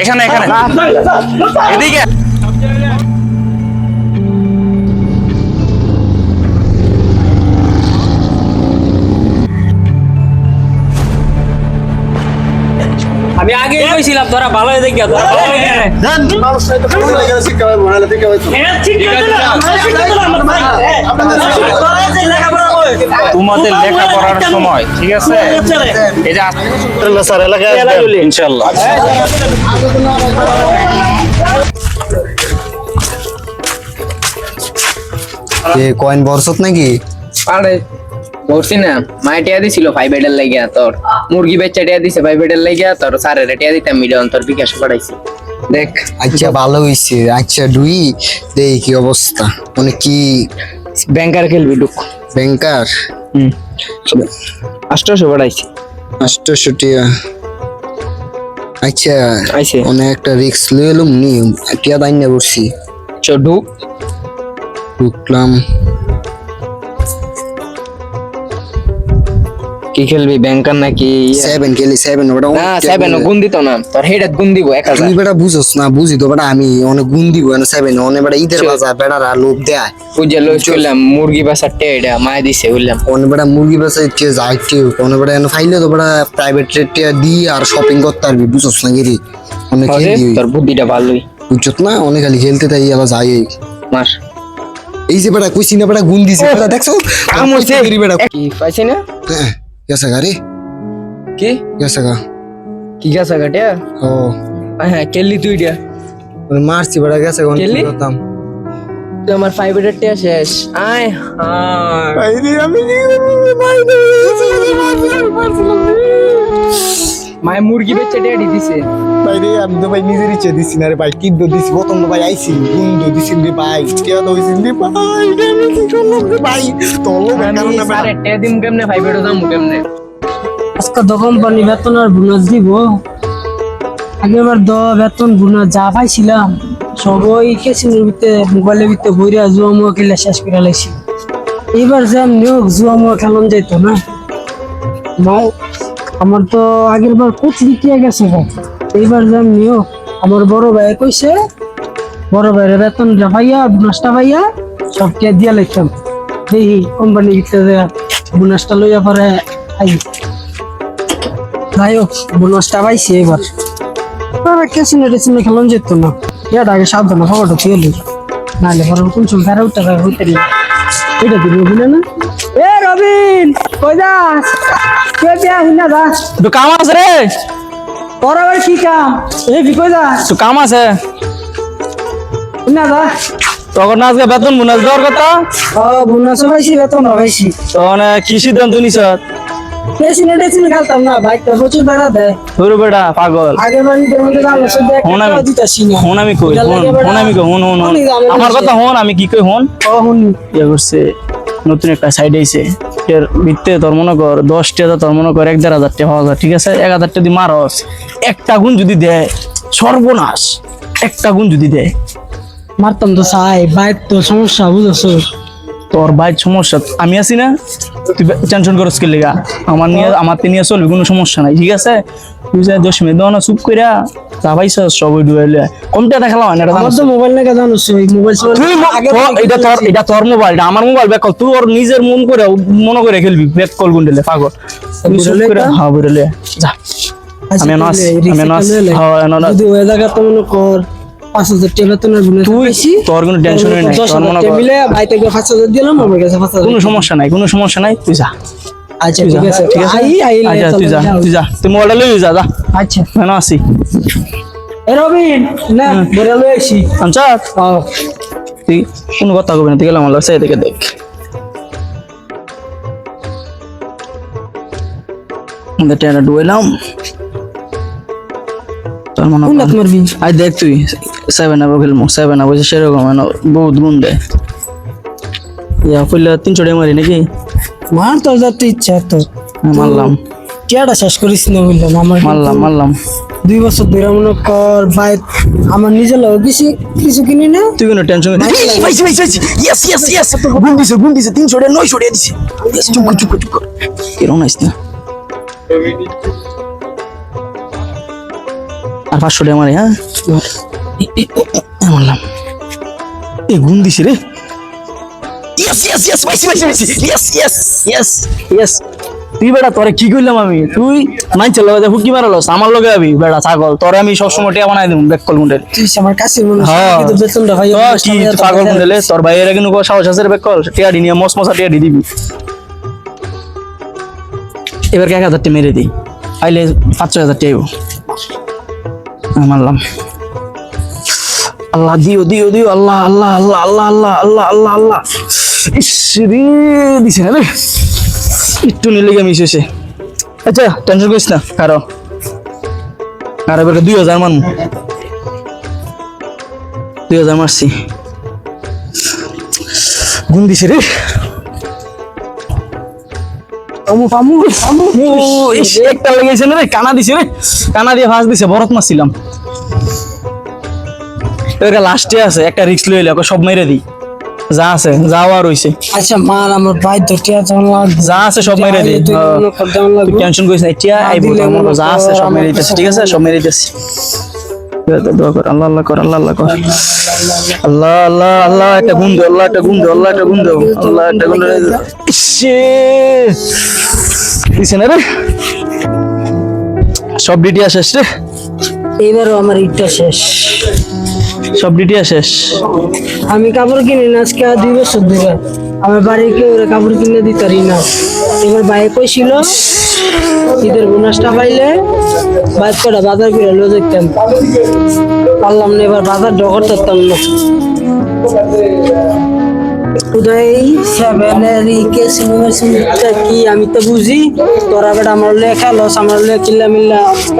এখানে এখানে এদিকে আমি আগে কইছিলাম তোরা ভালো হয়ে দেখিয়া তোরা ভালো হয়ে গেলে। হ্যাঁ, ঠিক আছে না? আমরা ঠিক আছে না? আমার ভাই, হ্যাঁ। তোরা যে লেখাপড়া করে। তোমাদের লেখাপড়ার সময় ঠিক আছে? এই যে স্যার এলাকায় ইনশাল্লাহ। যে কয়েন বরসত নাকি? আরে না মায়ে টিয়া দিছিল ফাইভ বেডের লাগিয়া তোর। মুরগি বেচা টিয়া দিছে ফাইভ বেডের লাগিয়া তোর সারের টিয়া দিতাম মিলিয়ন তোর বিকাশ পাঠাইছি দেখ। আচ্ছা ভালো হইছে। আচ্ছা ডুই দেই কি অবস্থা? মানে কি ব্যাংকার খেলবি ডুক ব্যাংকার আষ্টশো বাড়াইছে। আষ্টশো টিয়া আচ্ছা আইছে। অনেক একটা রিক্স লয়ে এলুম নি টিয়া দাইন করছি চ ঢুক। ঢুকলাম। কি খেলবি ব্যাংকার নাকি সেভেন খেলি সেভেন ওটা না সেভেন গুণ দিত না তোর হেডাত গুণ দিব এক হাজার। তুই বেটা বুঝোস না বুঝি তো বেটা আমি অনেক গুণ দিব না সেভেন অনেক বেটা ঈদের বাজার বেটারা লোভ দেয়। বুঝে লই চললাম মুরগি বাসার টেডা মায়ে দিছে বুঝলাম। অনেক বেটা মুরগি বেচা ইচ্ছে যায় কেউ অনেক বেটা এনে ফাইলে তো বেটা প্রাইভেট রেট দি আর শপিং করতে পারবি বুঝোস না গিরি অনেক খেলি তোর বুদ্ধিটা ভালোই। বুঝছত না অনেক খালি খেলতে তাই আবার যাই মাস এই যে বেটা কইছি না বেটা গুণ দিছে বেটা দেখছ? কাম হইছে বেটা কি পাইছি না? হ্যাঁ। গেছে গাড়ি কি? গেছে গা কি গাছা কাটিয়া? ও। হ্যাঁ কেলি তুই দিয়া মানে মারছি বড় গেছে কোন কেলি তাম তুই আমার ফাইভ হান্ড্রেড টিয়া শেষ। আয় হায়। আমি মায়ের মুরগি বেচে টিয়া দিছে। ভাই রে আমি তো ভাই নিজের ইচ্ছে দিছি না রে ভাই দিছি প্রথম তো ভাই আইছি গুন্দ দিছি রে ভাই কে তো হইছি রে ভাই রে আমি কি করলাম রে ভাই? তোলো আমি সাড়ে টিয়া দিম কেমনে ফাইভ হান্ড্রেড দাম কেমনে? আজকে তো কোম্পানি বেতন আর বোনাস দিব। আগেবার দ বেতন বোনাস যা পাইছিলাম সবই কেসিনের ভিতরে মোবাইলের ভিতরে বইরা জুয়া মুয়া খেলে শেষ করে লাইছি। এইবার যে আমি হোক জুয়া মুয়া খেলন যাইতো না। মাও আমার তো আগের বার কোচিং টিয়া গেছে ভাই এইবার যে আমি হোক আমার বড় ভাই কইছে, বড় ভাইয়ের বেতন পাইয়া বোনাসটা পাইয়া সব কে দিয়া লাইতাম। দেখি কোম্পানি ভিতরে বোনাসটা লইয়া পরে আই। যাই হোক বোনাসটা পাইছি এবার তারা কেসিনে টেসিনে খেলন যেত না। এটা আগে সাবধানে খবরটা তুই নাহলে পরে কোন সময় ফেরা উঠতে পারে হইতে এটা দিবি বুঝলে না? এ রবিন কই যাস কে দিয়া হিনা দাস তো কাম আছে রে। তোর আবার কি কাম? এ ভি কই যাস তো কাম আছে। হিনা দাস তখন আজকে বেতন বোনাস দেওয়ার কথা? ও বোনাস পাইছি বেতন পাইছি। তখন কি সিদ্ধান্ত নিছ? কেসিনে টেসিনে খেলতাম না বাইকটা প্রচুর বেড়া দেয়। তোর বেটা পাগল। আগে মধ্যে জানলে শুধু একটা হন আমি- দিতাছি না। হন আমি কই হন হন আমি কই হন হন আমার কথা হন আমি কি কই হন ও হুন ইয়ে করছে। নতুন একটা সাইড আইছে। এর ভিত্তে তোর কর দশটা তোর কর এক দেড় হাজার টাকা পাওয়া ঠিক আছে? এক হাজারটা যদি মারস, একটা গুণ যদি দেয়, সর্বনাশ। একটা গুণ যদি দেয়। মারতাম তো চাই, বাইর তো সমস্যা, বুঝছ? তোর ভাই সমস্যা আমি আছি না? তুই টেনশন করস কে লেগা? আমার নিয়ে আমার তে নিয়ে চলবি কোনো সমস্যা নাই ঠিক আছে? তুই যা দশ মিনিট দাও না চুপ কইরা যা পাইছ সবই ডুয়াইলে কমটা দেখালাম না এটা আমার তো মোবাইল না জানো ওই মোবাইল তুই এটা তোর এটা তোর মোবাইল এটা আমার মোবাইল ব্যাক কল তুই ওর নিজের মন করে মনে করে খেলবি ব্যাক কল গুন্ডেলে পাগল। তুই চুপ বুড়ালে করে? হ্যাঁ বুড়ালে যা। আমি আছি, আমি আছি। হ্যাঁ, এনো আছি। যদি ওই জায়গা তো মনে কর। পাঁচ হাজার টাকা তুই তোর কোনো টেনশন নাই দশ হাজার টাকা কর। মিলে ভাই থেকে পাঁচ হাজার দিলাম আমার কাছে পাঁচ হাজার কোনো সমস্যা নাই কোনো সমস্যা নাই তুই যা। আচ্ছা ঠিক যা আছে। ঠিক আছে? আই আই আচ্ছা তুই যা তুই যা। তুই মোবাইলটা লই যা যা। আচ্ছা। এনো আছি এ রবিন না বলে লই আসি। আচ্ছা তুই কোনো কথা কবি না তুই গেলাম আল্লাহ সাইডে দেখ। আমাদের ডুয়েলাম তোর মনে কোন তোমার আই দেখ তুই সেভেন আপ খেলব সেভেন আপ হয়েছে সেরকম এনো বহুত গুণ দেয় ইয়া কইলে তিনশো টাকা মারি নাকি? মার তোর যাতে ইচ্ছা তো হ্যাঁ, মারলাম। টিয়াটা শেষ করিস না বললাম আমার মারলাম মারলাম। দুই বছর ধরে মনে কর ভাই আমার নিজের লোক কিছু কিছু কিনি না? তুই কোনো টেনশন পাইছি পাইছি পাইছি ইয়েস ইয়েস ইয়েস গুণ দিছে গুণ দিছে তিনশো টাকা নয়শো টাকা দিছে। চুপ চুপ চুপ কর। এরকম নাইস না। আর পাঁচশো টাকা মারে হ্যাঁ? বললাম এ গুণ দিছে রে। ইয়েস ইয়েস ইয়েস পাইছি পাইছি পাইছি। ইয়েস ইয়েস ইয়েস ইয়েস তুই বেটা তোরে কি করলাম আমি? তুই মানছে লগে হুকি মারালস আমার লগে আবি বেটা ছাগল। তোরে আমি সবসময় টিয়া বানাই দেবো বেক কল তুই আমার কাছে মনে হ্যাঁ। কিন্তু বেতনটা ভাই কি পাগল মুন্ডেলে তোর ভাইয়ের কিন্তু কোনো সাহস আছে রে বেক কল টিয়া দি নিয়ে মস মশা টিয়া দি দিবি। এবার এক হাজার টি মেরে দিই। আইলে পাঁচ ছয় হাজার টিয়া আইবো। আমি মারলাম আল্লাহ, দিও দিও দিও, আল্লাহ আল্লাহ আল্লাহ আল্লাহ আল্লাহ আল্লাহ আল্লাহ আল্লাহ। ইস দিছে না রে। একটু নিলে মিশ হয়েছে আচ্ছা টেনশন করিস না, কারও। আর এবার দুই হাজার মান। দুই হাজার মারছি। গুণ দিছে রে। আমু আমু আমু একটা লেগেছে রে কানা দিছে রে কানা দিয়ে ফাঁস দিছে ভরত মারছিলাম এবার লাস্টে আছে একটা রিক্স লইলে ওকে সব মেরে দিই যা আছে যাওয়া রইছে আচ্ছা মার আমার ভাই তো টিয়া তো লাগবে যা আছে সব মেরে হ্যাঁ। মনে লাগবে টেনশন করিস না এটা দিলে তোর মনে কর যা আছে সব মেরে দিতেছি ঠিক আছে সব মেরে দিতেছি দোয়া কর আল্লাহ আল্লাহ কর আল্লাহ আল্লাহ কর আল্লাহ আল্লাহ আল্লাহ একটা গুণ দে আল্লাহ একটা গুণ দে আল্লাহ একটা গুণ দে আল্লাহ একটা গুণ দে রে? সব ডিটি শেষ রে? এইবারও আমার ইটটা শেষ। সব ডিটি শেষ? আমি কাপড় কিনি না আজকে আর দুই বছর ধরে। আমার বাড়ির কেউ কাপড় কিনে দিতে পারি না। এবার বাইরে কইছিল ঈদের বোনাসটা পাইলে বাইক কটা বাজার করে লো দেখতাম পারলাম না এবার বাজার ডকর থাকতাম না। উদয় সেভেনের কে সিনেমাটা কি? আমি তো বুঝি। তোরা বেটা আমার লেখা লস আমার লেখা চিল্লা মিল্লা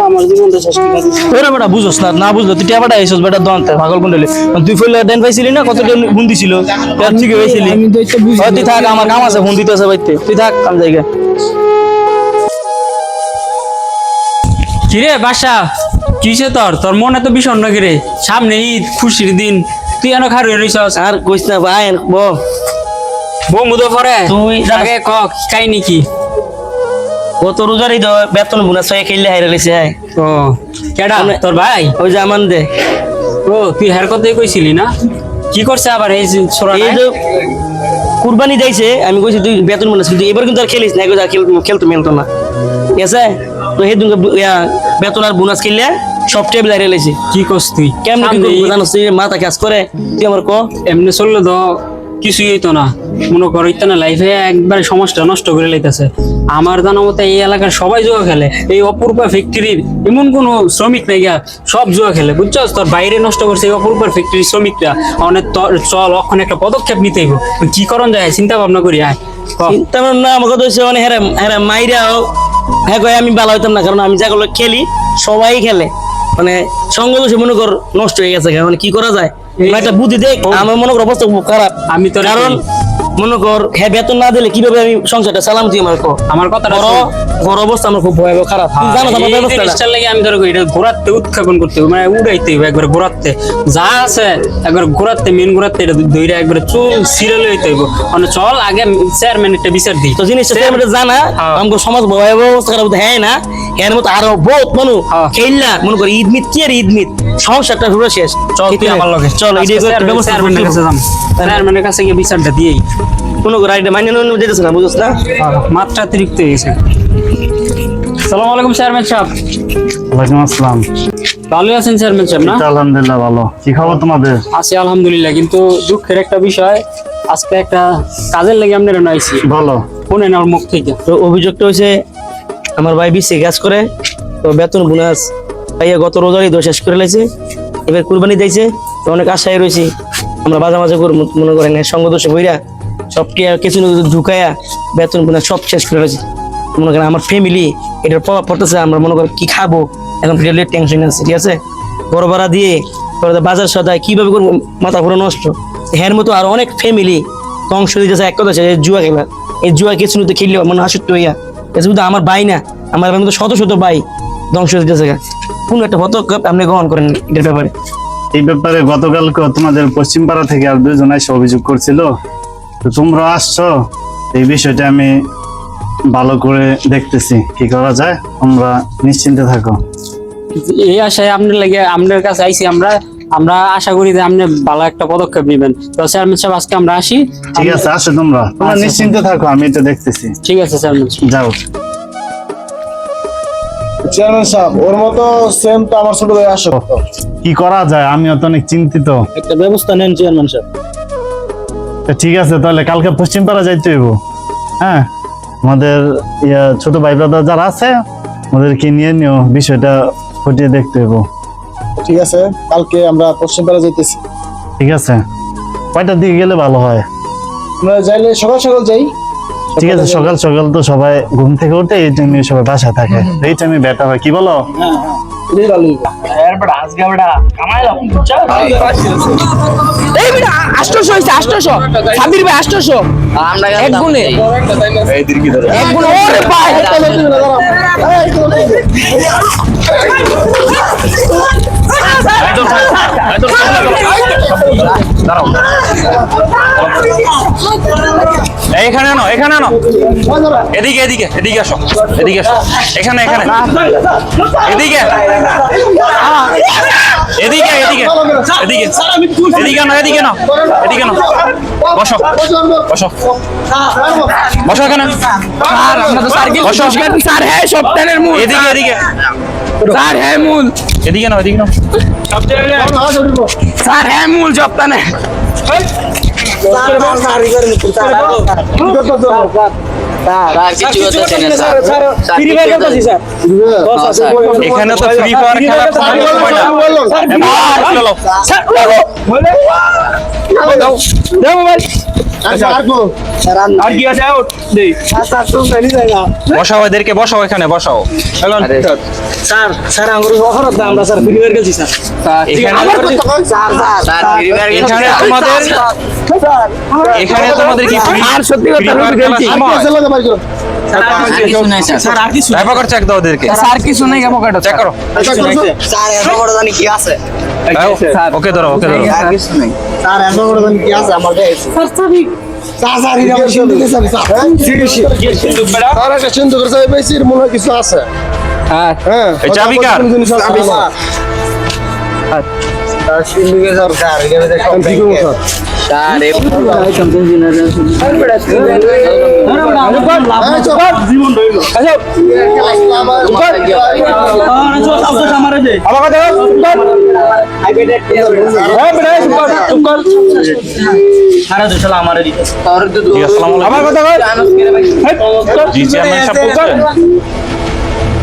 আমার জীবনটা শেষ করে তোরা বেটা বুঝোস না না বুঝলো তুই বেটা আইসস বেটা দন্তে পাগল কুন্ডলে তুই ফেলে দেন পাইছিলি না? কত ফোন দিছিল? তার থেকে পাইছিলি? আমি তো এটা বুঝি ও, তুই থাক আমার কাম আছে ফোন দিতে আছে বাইতে। তুই থাক কাম জায়গা কিরে বাসা কিসে তোর? তোর মনে তো বিষণ্ণ কিরে? সামনে ঈদ খুশির দিন। তুই এনে খারুই রইছস। আর কইস না ভাই ব বউ মুদো পরে? তুই আগে ক কাই নাকি? কত রোজারই তো বেতন বুনা ছয় খেললে হাইরে লেছে ও কেডা? তোর ভাই? ওই যে আমান দে। ও তুই হের কথাই কইছিলি না? কি করছে আবার এই ছোড়া এই যে কুরবানি যাইছে আমি কইছি তুই বেতন বুনা কিন্তু এবার কিন্তু আর খেলিস না খেলতো মেলতো না। ঠিক আছে? তো দিনকে বেতন আর বোনাস খেললে সব টেবিল হাইরে লেছে কি করছ তুই? কেমন কি জানোস মাথা কাজ করে। তুই আমার ক? এমনি চললে তো কিছুই হইতো না। মনে করো ইতো না লাইফে একবারে সমাজটা নষ্ট করে লাইতেছে। আমার জানা মতে এই এলাকার সবাই জুয়া খেলে। এই অপূর্বা ফ্যাক্টরির এমন কোনো শ্রমিক নাই গা সব জুয়া খেলে বুঝছস? তোর বাইরে নষ্ট করছে এই অপূর্বা ফ্যাক্টরির শ্রমিকরা। অনেক চল অখন একটা পদক্ষেপ নিতে হইব। কি করণ যায়? চিন্তা ভাবনা করি আয়। চিন্তা ভাবনা আমাকে তো মানে হ্যাঁ হ্যাঁ মাইরাও হ্যাঁ কয় আমি ভালো হইতাম না কারণ আমি যেগুলো খেলি সবাই খেলে। মানে সঙ্গ দোষে মনে কর নষ্ট হয়ে গেছে মানে কি করা যায়? মানে একটা বুদ্ধি দেখ আমার মনে কর অবস্থা খুব খারাপ। আমি তোর কারণ মনে কর হ্যাঁ বেতন না দিলে কীভাবে আমি সংসারটা চালাম তুই আমার আমার কথাটা বড় বড় অবস্থা আমার খুব ভয়াবহ খারাপ। তুই জানো আমার জিনিসটার লাগে আমি ধরো এটা ঘোরাতে উৎক্ষেপণ করতে মানে উড়াইতে হবে একবার ঘোরাতে যা আছে একবার ঘোরাতে মেন ঘোরাতে এটা দইরা একবার চুল সিরিয়াল হইতে হইব। মানে চল আগে চেয়ারম্যান একটা বিচার দিই। তো জিনিসটা আমাদের জানা? হ্যাঁ। আমাকে সমাজ ভয়াবহ অবস্থা খারাপ হ্যাঁ না? এর মতো আরও বহুত মানু হ্যাঁ। খেললা মনে কর ঈদ মিত কি আর ঈদ মিত? সংসারটা পুরো শেষ। চল তুই আমার লগে। চল এই ব্যবস্থা চেয়ারম্যানের কাছে যাম। চেয়ারম্যানের কাছে গিয়ে বিচারটা দিয়েই। কোনো গাড়িটা মাইনে নিয়ে যেতেছে না বুঝছ না? মাত্রাতিরিক্ত হয়ে গেছে। সালাম আলাইকুম চেয়ারম্যান সাহেব। ওয়ালাইকুম আসসালাম। ভালো আছেন চেয়ারম্যান সাহেব না? আলহামদুলিল্লাহ ভালো। কি খবর তোমাদের? আছি আলহামদুলিল্লাহ। কিন্তু দুঃখের একটা বিষয় আজকে একটা কাজের লেগে আপনারা নাইছি বলো শুনে না ওর মুখ থেকে। তো অভিযোগটা হয়েছে আমার ভাই বিসি গ্যাস করে তো বেতন বোনাস পাইয়া গত রোজারই দোষ শেষ করে লাইছে। এবার কুরবানি দিয়েছে তো অনেক আশায় রয়েছি আমরা বাজা মাঝে করে মনে করেন সঙ্গ দোষে বইরা সব কিছু ঢুকাইয়া বেতন বোনাস সব শেষ করে লাইছে মনে করেন আমার ফ্যামিলি এটার প্রভাব পড়তেছে আমরা মনে করেন কি খাব? এখন রিয়েলি টেনশন আছে ঠিক আছে? বড় ভাড়া দিয়ে বাজার সদায় কীভাবে করব? মাথা পুরো নষ্ট। হ্যার মতো আর অনেক ফ্যামিলি হয়ে যাচ্ছে এক কথা আছে, জুয়া খেলা। এই জুয়া কিছু নিতে খেললে মনে আসক্ত হইয়া। এটা শুধু আমার ভাই না আমার মতো শত শত ভাই ধ্বংস যাচ্ছে কোন একটা পদক্ষেপ আপনি গ্রহণ করেন এটার ব্যাপারে? এই ব্যাপারে গতকালকে তোমাদের পশ্চিম পাড়া থেকে আর দুজন এসে অভিযোগ করছিল তো তোমরা আসছো এই বিষয়টা আমি ভালো করে দেখতেছি। কি করা যায়? তোমরা নিশ্চিন্তে থাকো। এই আশায় আপনার লাগে আপনার কাছে আইছি আমরা। আমরা আশা করি যে আপনি ভালো একটা পদক্ষেপ নেবেন। তো চেয়ারম্যান সাহেব আজকে আমরা আসি। ঠিক আছে আসো তোমরা। তোমরা আচ্ছা, নিশ্চিন্তে থাকো আমি এটা দেখতেছি। ঠিক আছে চেয়ারম্যান সাহেব। যাও। চেয়ারম্যান সাহেব ওর মতো সেম তো আমার ছোট ভাই আসো। কি করা যায়? আমিও তো অনেক চিন্তিত। একটা ব্যবস্থা নেন চেয়ারম্যান সাহেব। ঠিক আছে তাহলে কালকে পশ্চিম পাড়া যাইতে হইব। হ্যাঁ? আমাদের ইয়া ছোট ভাই ব্রাদার যারা আছে ওদেরকে নিয়ে নিও বিষয়টা ফুটিয়ে দেখতে হইব। ঠিক আছে কালকে আমরা পশ্চিম পাড়া যাইতেছি। ঠিক আছে। কয়টার দিকে গেলে ভালো হয়? আমরা যাইলে সকাল সকাল যাই। ঠিক আছে সকাল সকাল তো সবাই ঘুম থেকে উঠে এই টাইমে সবাই বাসা থাকে। এই টাইমে বেটা হয় কি বলো? এই বেটা, আষ্টশো হয়েছে আষ্টশো। সাবির ভাই আষ্টশো আমরা এক গুণে এক গুণে ওরে ভাই এখানে আনো এখানে আনো। এদিকে এদিকে এদিকে আসো এদিকে আসো। এখানে এখানে। এদিকে। এদিকে এদিকে। এদিকে। এদিকে আনো এদিকে নাও এদিকে নাও বসো। বসো। বসো এখানে। স্যার আমরা তো স্যারকে বসো। স্যার হ্যাঁ সপ্তাহের মূল এদিকে এদিকে। স্যার হ্যাঁ মূল এদিকে নাও এদিকে নাও স্যার হ্যাঁ মূল সপ্তাহে স্যার কিছু হচ্ছে না স্যার স্যার কিছু হচ্ছে না। হ্যাঁ, স্যার। এখানে তো ফ্রি ফায়ার খেলা কোনো সময় না এবার চলো স্যার দাও মোবাইল আর কি আছে আউট দেই বসাও এদেরকে বসাও এখানে বসাও স্যার স্যার আঙ্গুর অফারত দাম আমরা স্যার ফ্রি ফায়ার গেছি স্যার এখানে স্যার ফ্রি ফায়ার গেম এখানে তোমাদের এখানে তোমাদের কি আর সত্যি কথা খেলছি। ওকে ধরো ওকে ধরো স্যার এত বড় কি আছে আমার দেখ স্যার চাবি স্যার স্যার এটা আমার সুন্দর দিছে স্যার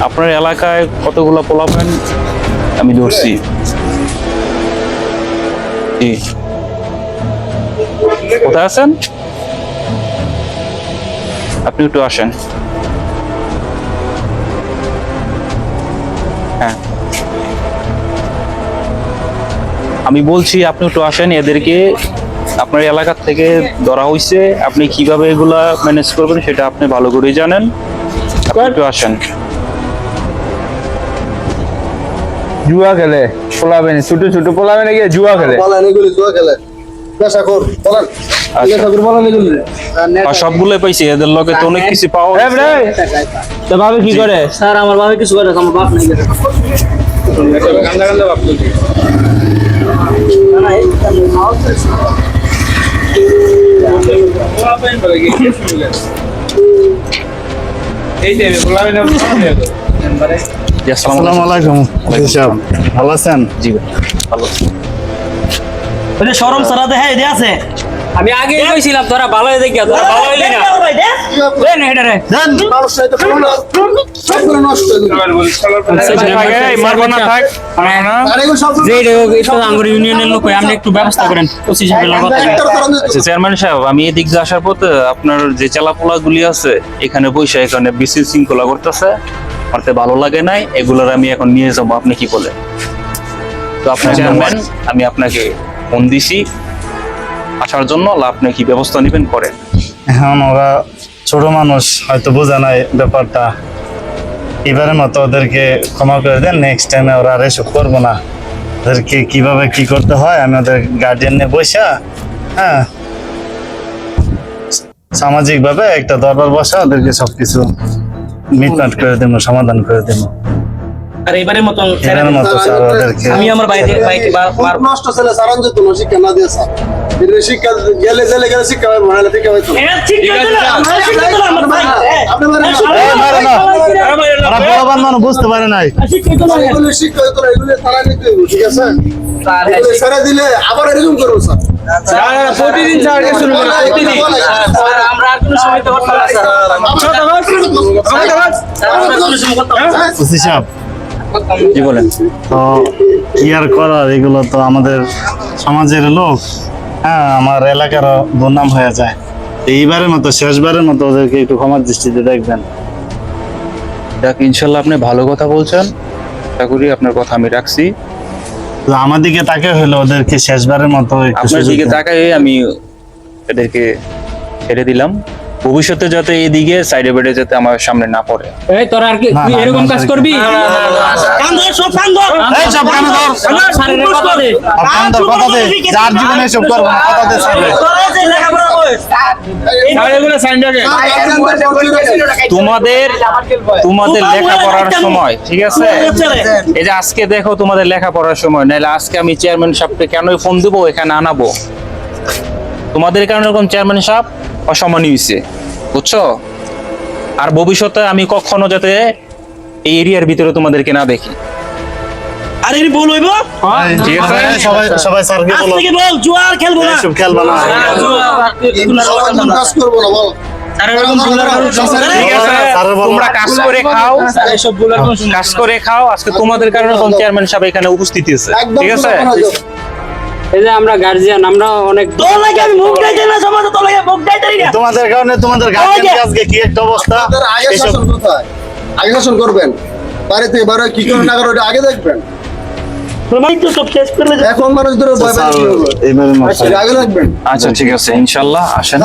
আপনার এলাকায় কতগুলো পোলাপেন আমি ধরছি। কোথায় আছেন? আপনি একটু আসেন। আমি বলছি আপনি একটু আসেন এদেরকে আপনার এলাকার থেকে ধরা হয়েছে আপনি কীভাবে এগুলা ম্যানেজ করবেন সেটা আপনি ভালো করেই জানেন। একটু আসেন। জুয়া খেলে পোলাবেন ছোট ছোট পোলাবেন গিয়ে জুয়া খেলে। জুয়া খেলে। পাইছি এদের লগে তো অনেক কিছু পাওয়া। তো ভাবে কি করে? স্যার আমার ভাবে কিছু করে আমার বাপ নাই আসসালামু আলাইকুম। ভালো আছেন? জি ভালো। ওই যে শরম সারাতে হ্যাঁ এদিকে আছে। আমি আগে কইছিলাম তোরা ভালো দেখি তোরা ভালো হইলি না দেন এটা রে। দেন মানুষ নাই তো কোনো না সব করে নষ্ট হয়ে এই, মারবো না থাক মারবো না। আর সব আঙ্গুর ইউনিয়নের লোক আপনি একটু ব্যবস্থা করেন। ওসি সাহেবের লগত আচ্ছা চেয়ারম্যান সাহেব আমি এদিক দিয়ে আসার পথে আপনার যে চেলাপোলা গুলি আছে এখানে বসে এখানে বেশি শৃঙ্খলা করতেছে। আমারতে ভালো লাগে নাই এগুলোর আমি এখন নিয়ে যাব। আপনি কি বলেন? তো আপনার চেয়ারম্যান আমি আপনাকে ফোন দিছি। আসার জন্য আপনি কি ব্যবস্থা নেবেন করেন? এখন ওরা ছোট মানুষ, হয়তো বোঝে নাই ব্যাপারটা। এবারে মতো ওদেরকে ক্ষমা করে দেন নেক্সট টাইমে ওরা আর এসব করব না। ওদেরকে কীভাবে কি করতে হয়, আমি ওদের গার্ডিয়ান নিয়ে বসা হ্যাঁ। সামাজিকভাবে একটা দরবার বসা, ওদেরকে সবকিছু মিটমাট করে দেবো, সমাধান করে দেবো। আর এবারের মতন আমি আমার বাইরে বাইকে নষ্ট ছেলে সারান যেত শিক্ষা না দিয়ে স্যার। গেলে গেলে গেলে মানুষ বুঝতে পারে নাই। শিক্ষা হইতো না এগুলো সারা নিতে ঠিক আছে? সারা দিলে আবার এরকম করব স্যার। প্রতিদিন স্যার শুরু করে প্রতিদিন। আমরা আর কোনো সময় তো করতে পারব না, জি বলেন? তো কি আর করার? এগুলো তো আমাদের সমাজের লোক। হ্যাঁ আমার এলাকারও দুর্নাম হয়ে যায়। এইবারের মতো শেষবারের মতো ওদেরকে একটু ক্ষমার দৃষ্টিতে দেখবেন। যাক ইনশাল্লাহ আপনি ভালো কথা বলছেন। আশা করি আপনার কথা আমি রাখছি। তো আমার দিকে তাকে হলো ওদেরকে শেষবারের মতো আপনার দিকে তাকাই আমি এদেরকে ছেড়ে দিলাম। ভবিষ্যতে যাতে এইদিকে সাইডে বেডে যাতে আমার সামনে না পড়ে। এই তোরা আর কি তুই এরকম কাজ করবি? সব সব। যার জীবনে করব রাখে। তোমাদের তোমাদের লেখাপড়ার সময় ঠিক আছে? এই যে আজকে দেখো তোমাদের লেখাপড়ার সময় নাহলে আজকে আমি চেয়ারম্যান সাহেবকে কেনই ফোন দেবো এখানে আনাবো? তোমাদের কারণে এরকম চেয়ারম্যান সাহেব? অসম্মানী হয়েছে বুঝছ? আর ভবিষ্যতে আমি কখনো যাতে এই এরিয়ার ভিতরে তোমাদেরকে না দেখি। আর এর বল হইব? ঠিক আছে। সবাই সবাই স্যারকে বলো। থেকে বল জুয়ার খেলব না এইসব খেলবা না সমাধান কাজ করব না বল। ঠিক আছে স্যারের বলো। তোমরা কাজ করে খাও। এইসবগুলার কোনো শুনব না। কাজ করে খাও। আজকে তোমাদের কারণে কোন চেয়ারম্যান সাহেব এখানে উপস্থিত আছে? ঠিক আছে। এই যে আমরা গার্জিয়ান আমরা অনেক তোর লাগে আমি মুখ না সমাজে তোর লাগে মুখ না। তোমাদের কারণে তোমাদের গার্জিয়ান আজকে কি একটা অবস্থা? আগে শাসন কোথায়? আগে শাসন করবেন। বাড়িতে এবারে কি করে না করে আগে দেখবেন। এখন মানুষ ধরে মতো এটা আগে লাগবেন আচ্ছা ঠিক আছে ইনশাল্লাহ আসেন।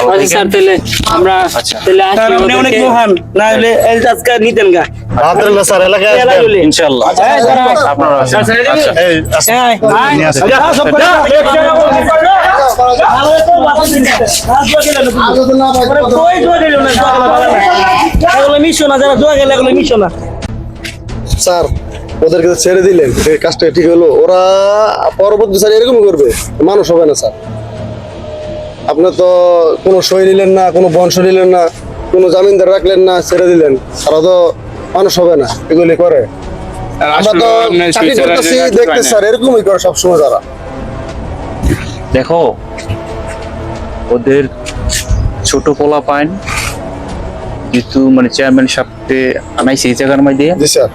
হয়ে আচ্ছা স্যার তাহলে আমরা আচ্ছা। তাহলে আপনি অনেক ওদেরকে- মহান না হলে আজকে নিতেন গা স্যার এলাকায় আপনারা। আচ্ছা। স্যার ছেড়ে দিলেন কাজটা ঠিক হলো ওরা পরবর্তী স্যার এরকম করবে মানুষ হবে না স্যার আপনি তো কোনো সই নিলেন না কোনো বংশ নিলেন না কোনো জামিনদার রাখলেন না ছেড়ে দিলেন। তারা তো মানুষ হবে না এগুলি করে। আমরা তো চাকরি করতেছি দেখতে স্যার এরকমই করে সবসময় তারা। দেখো ওদের ছোট পোলা পাইন যেহেতু মানে চেয়ারম্যান সাহেবকে আনাইছে এই জায়গার মধ্যে। জি স্যার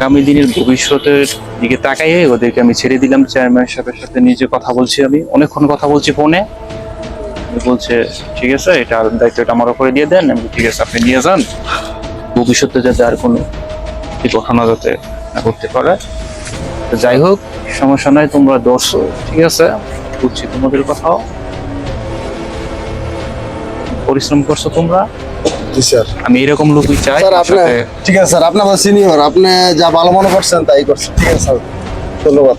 আগামী দিনের ভবিষ্যতের দিকে তাকাই ওদেরকে আমি ছেড়ে দিলাম চেয়ারম্যান সাহেবের সাথে নিজে কথা বলছি আমি। অনেকক্ষণ কথা বলছি ফোনে বলছে, ঠিক আছে, এটা দায়িত্বটা আমার উপরে দিয়ে দেন। আমি ঠিক আছে, আপনি নিয়ে যান। ভবিষ্যতে যাতে আর কোনো ঘটনা যাতে না করতে পারে। যাই হোক, সমস্যা নাই, তোমরা দর্শক, ঠিক আছে? বুঝছি তোমাদের কথাও। পরিশ্রম করছ তোমরা। জি স্যার। আমি এরকম লোকই চাই স্যার আপনি ঠিক আছে স্যার আপনি আমার সিনিয়র আপনি যা ভালো মনে করছেন তাই করছেন ঠিক আছে স্যার। ধন্যবাদ।